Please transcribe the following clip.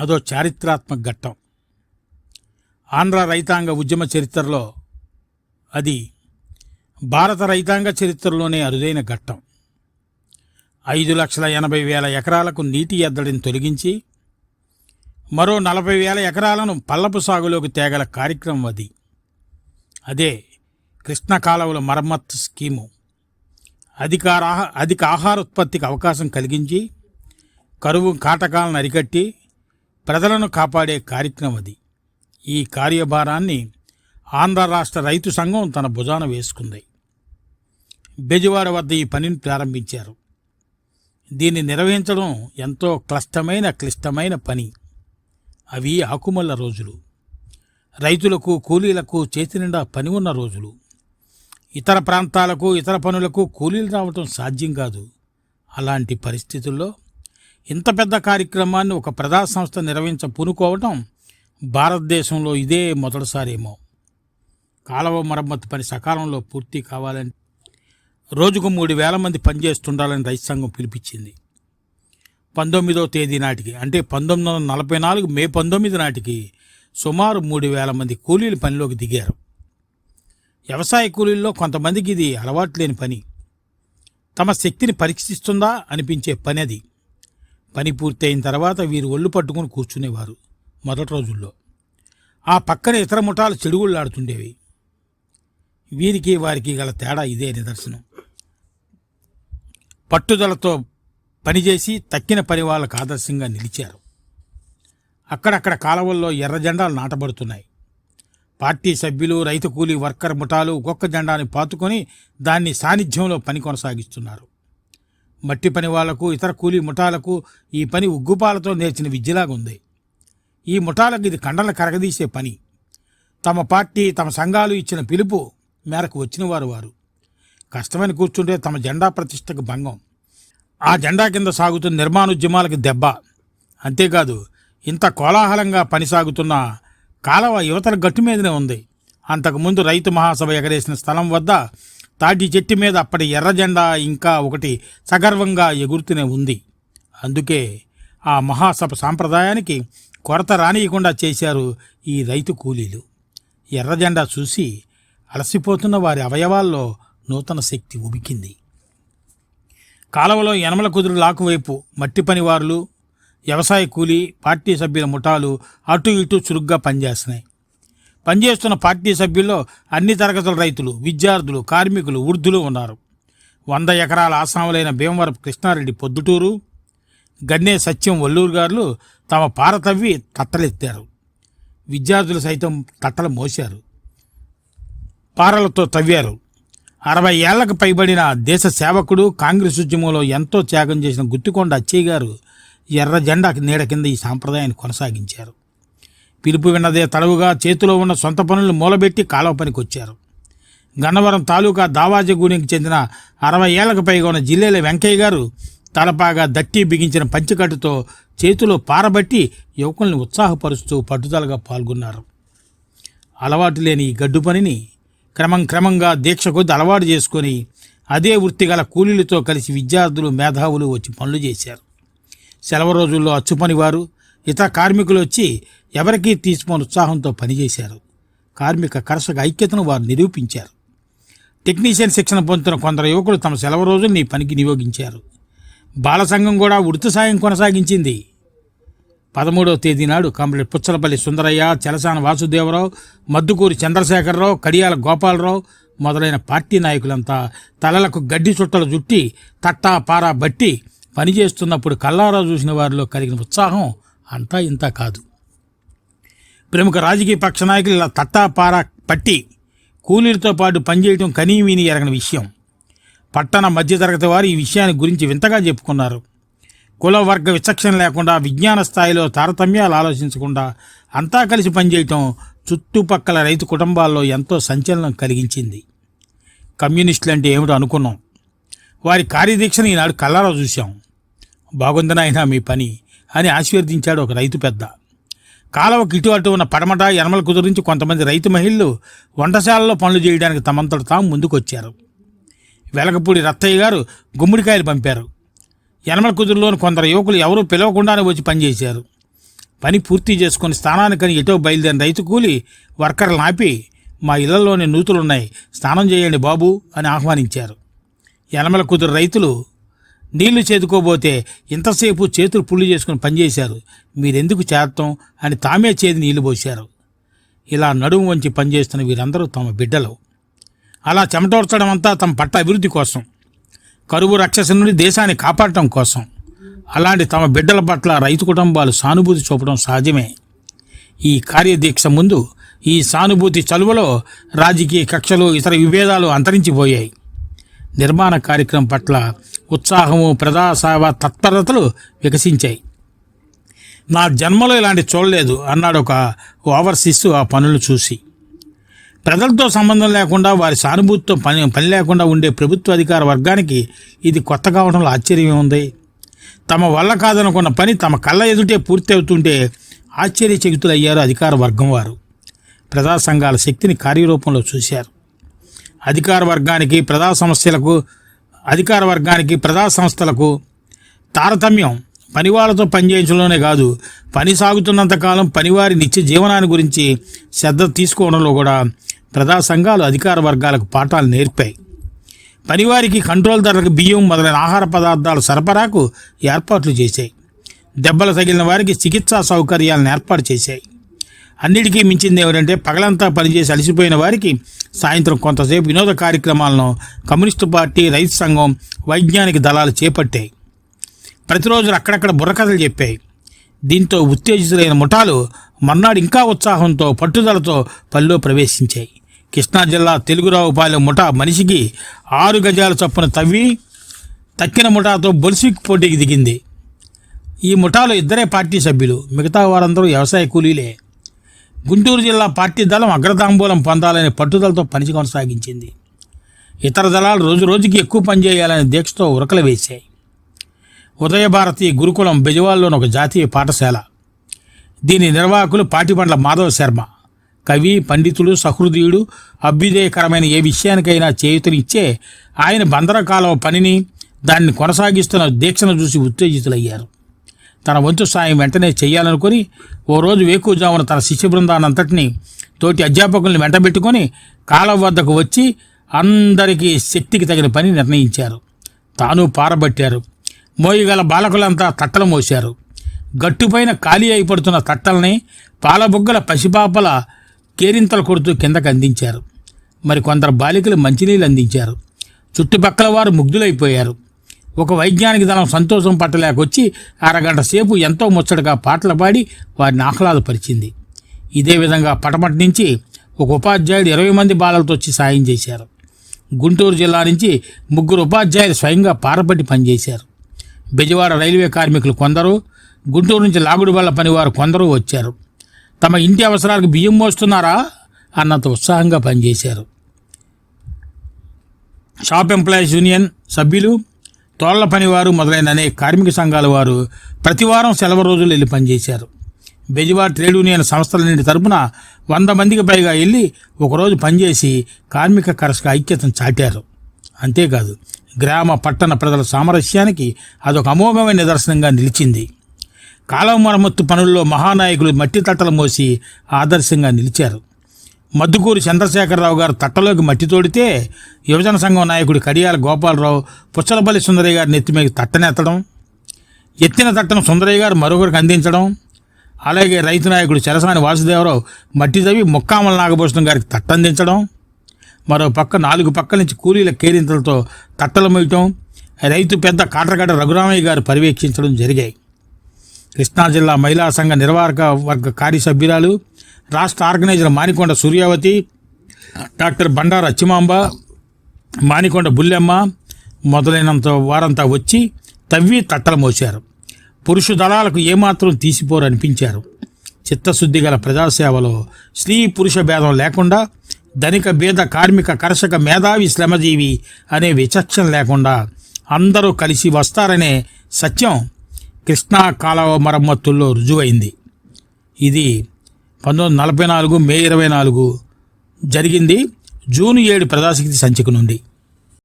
అదో చారిత్రాత్మక ఘట్టం. ఆంధ్ర రైతాంగ ఉద్యమ చరిత్రలో అది భారత రైతాంగ చరిత్రలోనే అరుదైన ఘట్టం. ఐదు లక్షల ఎనభై వేల ఎకరాలకు నీటి ఎద్దడిని తొలగించి మరో నలభై వేల ఎకరాలను పల్లపు సాగులోకి తేగల కార్యక్రమం అది. అదే కృష్ణ కాలువల మరమ్మత్తు స్కీము. అధికార అధిక ఆహార ఉత్పత్తికి అవకాశం కలిగించి కరువు కాటకాలను అరికట్టి ప్రజలను కాపాడే కార్యక్రమం అది. ఈ కార్యభారాన్ని ఆంధ్ర రాష్ట్ర రైతు సంఘం తన భుజాన వేసుకుంది. బెజవాడ వద్ద ఈ పనిని ప్రారంభించారు. దీన్ని నిర్వహించడం ఎంతో క్లిష్టమైన క్లిష్టమైన పని. అవి ఆకుమల్ల రోజులు. రైతులకు కూలీలకు చేతి నిండా పని ఉన్న రోజులు. ఇతర ప్రాంతాలకు ఇతర పనులకు కూలీలు రావటం సాధ్యం కాదు. అలాంటి పరిస్థితుల్లో ఇంత పెద్ద కార్యక్రమాన్ని ఒక ప్రజా సంస్థ నిర్వహించ పూనుకోవటం భారతదేశంలో ఇదే మొదటిసారేమో. కాలవ మరమ్మతు పని సకాలంలో పూర్తి కావాలని రోజుకు మూడు వేల మంది పనిచేస్తుండాలని రైతు సంఘం పిలిపించింది. పంతొమ్మిదవ తేదీ నాటికి అంటే పంతొమ్మిది వందల నలభై నాలుగు మే పంతొమ్మిది నాటికి సుమారు మూడు వేల మంది కూలీలు పనిలోకి దిగారు. వ్యవసాయ కూలీల్లో కొంతమందికి ఇది అలవాటు లేని పని. తమ శక్తిని పరీక్షిస్తుందా అనిపించే పని అది. పని పూర్తయిన తర్వాత వీరు ఒళ్ళు పట్టుకుని కూర్చునేవారు మొదటి రోజుల్లో. ఆ పక్కన ఇతర ముఠాలు చెడుగుళ్ళాడుతుండేవి వీరికి వారికి గల తేడా ఇదే నిదర్శనం. పట్టుదలతో పనిచేసి తక్కిన పని వాళ్ళకు ఆదర్శంగా నిలిచారు. అక్కడక్కడ కాలవల్లో ఎర్ర జెండాలు నాటబడుతున్నాయి. పార్టీ సభ్యులు రైతు కూలీ వర్కర్ ముఠాలు ఒక్కొక్క జెండాని పాతుకొని దాన్ని సాన్నిధ్యంలో పని కొనసాగిస్తున్నారు. మట్టి పని వాళ్ళకు ఇతర కూలీ ముఠాలకు ఈ పని ఉగ్గుపాలతో నేర్చిన విద్యలాగా ఉంది ఈ ముఠాలకు ఇది కండలు కరగదీసే పని. తమ పార్టీ తమ సంఘాలు ఇచ్చిన పిలుపు మేరకు వచ్చిన వారు వారు. కష్టమని కూర్చుంటే తమ జెండా ప్రతిష్టకు భంగం. ఆ జెండా కింద సాగుతున్న నిర్మాణోద్యమాలకు దెబ్బ. అంతేకాదు ఇంత కోలాహలంగా పని సాగుతున్న కాలవ యువతల గట్టు మీదనే ఉంది. అంతకుముందు రైతు మహాసభ ఎగరేసిన స్థలం వద్ద తాటి చెట్టు మీద అప్పటి ఎర్రజెండా ఇంకా ఒకటి సగర్వంగా ఎగురుతూనే ఉంది. అందుకే ఆ మహాసభ సాంప్రదాయానికి కొరత రానియకుండా చేశారు ఈ రైతు కూలీలు. ఎర్రజెండా చూసి అలసిపోతున్న వారి అవయవాల్లో నూతన శక్తి ఉబికింది. కాలవలో యనమల కుదురు లాకువైపు మట్టి పనివారులు వ్యవసాయ కూలీ పార్టీ సభ్యుల ముఠాలు అటు ఇటు చురుగ్గా పనిచేస్తున్నాయి. పనిచేస్తున్న పార్టీ సభ్యుల్లో అన్ని తరగతుల రైతులు విద్యార్థులు కార్మికులు వృద్ధులు ఉన్నారు. వంద ఎకరాల ఆసాములైన భీమవరపు కృష్ణారెడ్డి పొద్దుటూరు గన్నే సత్యం వల్లూరు గారు తమ పార తవ్వి తట్టలెత్తారు. విద్యార్థులు సైతం తట్టలు మోశారు. పారలతో తవ్వారు. అరవై ఏళ్ళకు పైబడిన దేశ సేవకుడు కాంగ్రెస్ ఉద్యమంలో ఎంతో త్యాగం చేసిన గుత్తికొండ అచ్చయ్య గారు ఎర్ర జెండా నీడ కింద ఈ సాంప్రదాయాన్ని కొనసాగించారు. పిలుపు విన్నదే తడవుగా చేతిలో ఉన్న సొంత పనులు మూలబెట్టి కాలువ పనికి వచ్చారు గన్నవరం తాలూకా దావాజగూడెంకి చెందిన అరవై ఏళ్ళకు పైగా ఉన్న జిల్లేల వెంకయ్య గారు తలపాగా దట్టి బిగించిన పంచికట్టుతో చేతిలో పారబట్టి యువకుల్ని ఉత్సాహపరుస్తూ పట్టుదలగా పాల్గొన్నారు. అలవాటు లేని ఈ గడ్డు పనిని క్రమం క్రమంగా దీక్ష కొద్ది అలవాటు చేసుకొని అదే వృత్తి గల కూలీలతో కలిసి విద్యార్థులు మేధావులు వచ్చి పనులు చేశారు. సెలవు రోజుల్లో అచ్చుపనివారు ఇతర కార్మికులు వచ్చి ఎవరికీ తీసుకోని ఉత్సాహంతో పనిచేశారు. కార్మిక కర్షక ఐక్యతను వారు నిరూపించారు. టెక్నీషియన్ శిక్షణ పొందుతున్న కొందరు యువకులు తమ సెలవు రోజుల్ని పనికి నియోగించారు బాల సంఘం కూడా వృత్తి సాయం కొనసాగించింది. పదమూడవ తేదీ నాడు కంప్లీట్ పుచ్చలపల్లి సుందరయ్య చలసాన వాసుదేవరావు మద్దుకూరి చంద్రశేఖరరావు కడియాల గోపాలరావు మొదలైన పార్టీ నాయకులంతా తలలకు గడ్డి చుట్టలు జుట్టి తట్టా పారా బట్టి పనిచేస్తున్నప్పుడు కల్లారా చూసిన వారిలో కలిగిన ఉత్సాహం అంతా ఇంత కాదు. ప్రముఖ రాజకీయ పక్ష నాయకులు ఇలా తట్టాపారా పట్టి కూలీలతో పాటు పనిచేయటం కనీవీని ఎరగని విషయం. పట్టణ మధ్యతరగతి వారు ఈ విషయాన్ని గురించి వింతగా చెప్పుకున్నారు. కుల వర్గ విచక్షణ లేకుండా విజ్ఞాన స్థాయిలో తారతమ్యాలు ఆలోచించకుండా అంతా కలిసి పనిచేయటం చుట్టుపక్కల రైతు కుటుంబాల్లో ఎంతో సంచలనం కలిగించింది. కమ్యూనిస్టులు అంటే ఏమిటో అనుకున్నాం. వారి కార్యదీక్షను ఈనాడు కల్లారా చూశాం. బాగుంది నాయనా మీ పని. అని ఆశీర్వదించాడు ఒక రైతు పెద్ద. కాలవ ఇటు అటు ఉన్న పడమట ఎనమల కుదురించి కొంతమంది రైతు మహిళలు వంటశాలలో పనులు చేయడానికి తమంతట తాము ముందుకొచ్చారు. వెలగపూడి రత్తయ్య గారు గుమ్మడికాయలు పంపారు. యనమల కుదురులోని కొందరు యువకులు ఎవరూ పిలవకుండానే వచ్చి పనిచేశారు. పని పూర్తి చేసుకుని స్థానానికని ఎటో బయలుదేరిన రైతు కూలి వర్కర్లు ఆపి మా ఇళ్ళలోని నూతులున్నాయి స్నానం చేయండి బాబు అని ఆహ్వానించారు. యనమల కుదురు రైతులు నీళ్ళు చేదుకోబోతే ఇంతసేపు చేతులు పుళ్ళు చేసుకుని పనిచేశారు. మీరెందుకు చేస్తాం అని తామే చేది నీళ్ళు పోశారు. ఇలా నడుము వంచి పనిచేస్తున్న వీరందరూ తమ బిడ్డలు. అలా చెమటోర్చడం అంతా తమ పట్ట అభివృద్ధి కోసం కరువు రక్షస నుండి దేశాన్ని కాపాడటం కోసం అలాంటి తమ బిడ్డల పట్ల రైతు కుటుంబాలు సానుభూతి చూపడం సహజమే. ఈ కార్యదీక్ష ముందు ఈ సానుభూతి చలువలో రాజకీయ కక్షలు ఇతర విభేదాలు అంతరించిపోయాయి. నిర్మాణ కార్యక్రమం పట్ల ఉత్సాహము ప్రజాసేవ తత్పరతలు వికసించాయి. నా జన్మలో ఇలాంటి చూడలేదు అన్నాడు ఒక ఓవర్సీస్ ఆ పనులు చూసి. ప్రజలతో సంబంధం లేకుండా వారి సానుభూతితో పని పని లేకుండా ఉండే ప్రభుత్వ అధికార వర్గానికి ఇది కొత్త కావడంలో ఆశ్చర్యం ఉంది. తమ వల్ల కాదనుకున్న పని తమ కళ్ళ ఎదుటే పూర్తి అవుతుంటే ఆశ్చర్యచకితులయ్యారు అధికార వర్గం వారు. ప్రజా సంఘాల శక్తిని కార్యరూపంలో చూశారు. అధికార వర్గానికి ప్రజా సమస్యలకు అధికార వర్గానికి ప్రజా సంస్థలకు తారతమ్యం పనివాళ్ళతో పనిచేయించడంలోనే కాదు పని సాగుతున్నంతకాలం పనివారి నిత్య జీవనాన్ని గురించి శ్రద్ధ తీసుకోవడంలో కూడా ప్రజా సంఘాలు అధికార వర్గాలకు పాఠాలు నేర్పాయి. పనివారికి కంట్రోల్ ధరలకు బియ్యం మొదలైన ఆహార పదార్థాల సరఫరాకు ఏర్పాట్లు చేశాయి. దెబ్బలు తగిలిన వారికి చికిత్సా సౌకర్యాలను ఏర్పాటు చేశాయి. అన్నిటికీ మించింది ఏమిటంటే పగలంతా పనిచేసి అలసిపోయిన వారికి సాయంత్రం కొంతసేపు వినోద కార్యక్రమాలను కమ్యూనిస్టు పార్టీ రైతు సంఘం వైజ్ఞానిక దళాలు చేపట్టాయి. ప్రతిరోజు అక్కడక్కడ బుర్రకథలు చెప్పాయి. దీంతో ఉత్తేజితులైన ముఠాలు మర్నాడు ఇంకా ఉత్సాహంతో పట్టుదలతో పనిలో ప్రవేశించాయి. కృష్ణా జిల్లా తెలుగురావుపాలెం ముఠా మనిషికి ఆరు గజాల చొప్పున తవ్వి తక్కిన ముఠాతో బొలిసిక్ పోటీకి దిగింది. ఈ ముఠాలో ఇద్దరే పార్టీ సభ్యులు మిగతా వారందరూ వ్యవసాయ కూలీలే. గుంటూరు జిల్లా పార్టీ దళం అగ్రతాంబూలం పొందాలనే పట్టుదలతో పని కొనసాగించింది. ఇతర దళాలు రోజు రోజుకి ఎక్కువ పనిచేయాలనే దీక్షతో ఉరకలు వేశాయి. ఉదయభారతి గురుకులం బెజవాల్లోని ఒక జాతీయ పాఠశాల. దీని నిర్వాహకులు పాటిపండ్ల మాధవ శర్మ. కవి పండితుడు సహృదయుడు అభ్యుదయకరమైన ఏ విషయానికైనా చేయుతనిచ్చే ఆయన బందరకాలం పనిని దాన్ని కొనసాగిస్తున్న దీక్షను చూసి ఉత్తేజితులయ్యారు. తన వంతు సాయం వెంటనే చేయాలనుకుని ఓ రోజు వేకుజామున తన శిష్య బృందానంతటిని తోటి అధ్యాపకుల్ని వెంటబెట్టుకొని కాలం వద్దకు వచ్చి అందరికీ శక్తికి తగిన పని నిర్ణయించారు. తాను పారబట్టారు. మోయగల బాలకులంతా తట్టలు మోశారు. గట్టుపైన ఖాళీ అయిపడుతున్న తట్టల్ని పాలబుగ్గల పసిపాపల కేరింతలు కొడుతూ కిందకు అందించారు. మరి కొందరు బాలికలు మంచినీళ్ళు అందించారు. చుట్టుపక్కల వారు ముగ్ధులైపోయారు. ఒక వైజ్ఞానిక దళం సంతోషం పట్టలేకొచ్చి అరగంట సేపు ఎంతో ముచ్చటగా పాటలు పాడి వారిని ఆహ్లాదపరిచింది. ఇదే విధంగా పటమటి నుంచి ఒక ఉపాధ్యాయుడు ఇరవై మంది బాలలతో వచ్చి సాయం చేశారు. గుంటూరు జిల్లా నుంచి ముగ్గురు ఉపాధ్యాయులు స్వయంగా పారపట్టి పనిచేశారు. బెజవాడ రైల్వే కార్మికులు కొందరు గుంటూరు నుంచి లాగుడు వల్ల పనివారు కొందరు వచ్చారు. తమ ఇంటి అవసరాలకు బియ్యం మోస్తున్నారా అన్నంత ఉత్సాహంగా పనిచేశారు. షాప్ ఎంప్లాయీస్ యూనియన్ సభ్యులు తోళ్ళ పనివారు మొదలైన అనేక కార్మిక సంఘాల వారు ప్రతివారం సెలవు రోజులు వెళ్ళి పనిచేశారు. బెజవాడ ట్రేడ్ యూనియన్ సంస్థల నుండి తరపున వంద మందికి పైగా వెళ్ళి ఒకరోజు పనిచేసి కార్మిక కరస్క ఐక్యతను చాటారు. అంతేకాదు గ్రామ పట్టణ ప్రజల సామరస్యానికి అదొక అమోఘమైన నిదర్శనంగా నిలిచింది. కాలం మరమ్మత్తు పనుల్లో మహానాయకులు మట్టి తట్టలు మోసి ఆదర్శంగా నిలిచారు. మద్దుకూరి చంద్రశేఖరరావు గారు తట్టలోకి మట్టి తోడితే యువజన సంఘం నాయకుడు కడియాల గోపాలరావు పుచ్చలపల్లి సుందరయ్య గారి నెత్తి మీద తట్టనెత్తడం ఎత్తిన తట్టను సుందరయ్య గారు మరొకరికి అందించడం అలాగే రైతు నాయకుడు చెరసాని వాసుదేవరావు మట్టి తవ్వి ముక్కామల నాగభూషణం గారికి తట్టందించడం మరో పక్క నాలుగు పక్కల నుంచి కూలీల కేరింతలతో తట్టలు మొయ్యటం రైతు పెద్ద కాట్రగడ్డ రఘురామయ్య గారు పర్యవేక్షించడం జరిగాయి. కృష్ణా జిల్లా మహిళా సంఘ నిర్వాహక వర్గ కార్యసభ్యురాలు రాష్ట్ర ఆర్గనైజర్ మానికొండ సూర్యావతి డాక్టర్ బండార అచ్చిమాంబ మానికొండ బుల్లెమ్మ మొదలైనంత వారంతా వచ్చి తవ్వి తట్టలు మోశారు. పురుషు దళాలకు ఏమాత్రం తీసిపోరు అనిపించారు. చిత్తశుద్ధి గల ప్రజాసేవలో స్త్రీ పురుష భేదం లేకుండా ధనిక భేద కార్మిక కర్షక మేధావి శ్రమజీవి అనే విచక్షణ లేకుండా అందరూ కలిసి వస్తారనే సత్యం కృష్ణా కాలవ మరమ్మతుల్లో రుజువైంది. ఇది పంతొమ్మిది నలభై నాలుగు మే ఇరవై నాలుగు జరిగింది. జూన్ ఏడు ప్రజాశక్తి సంచిక నుండి.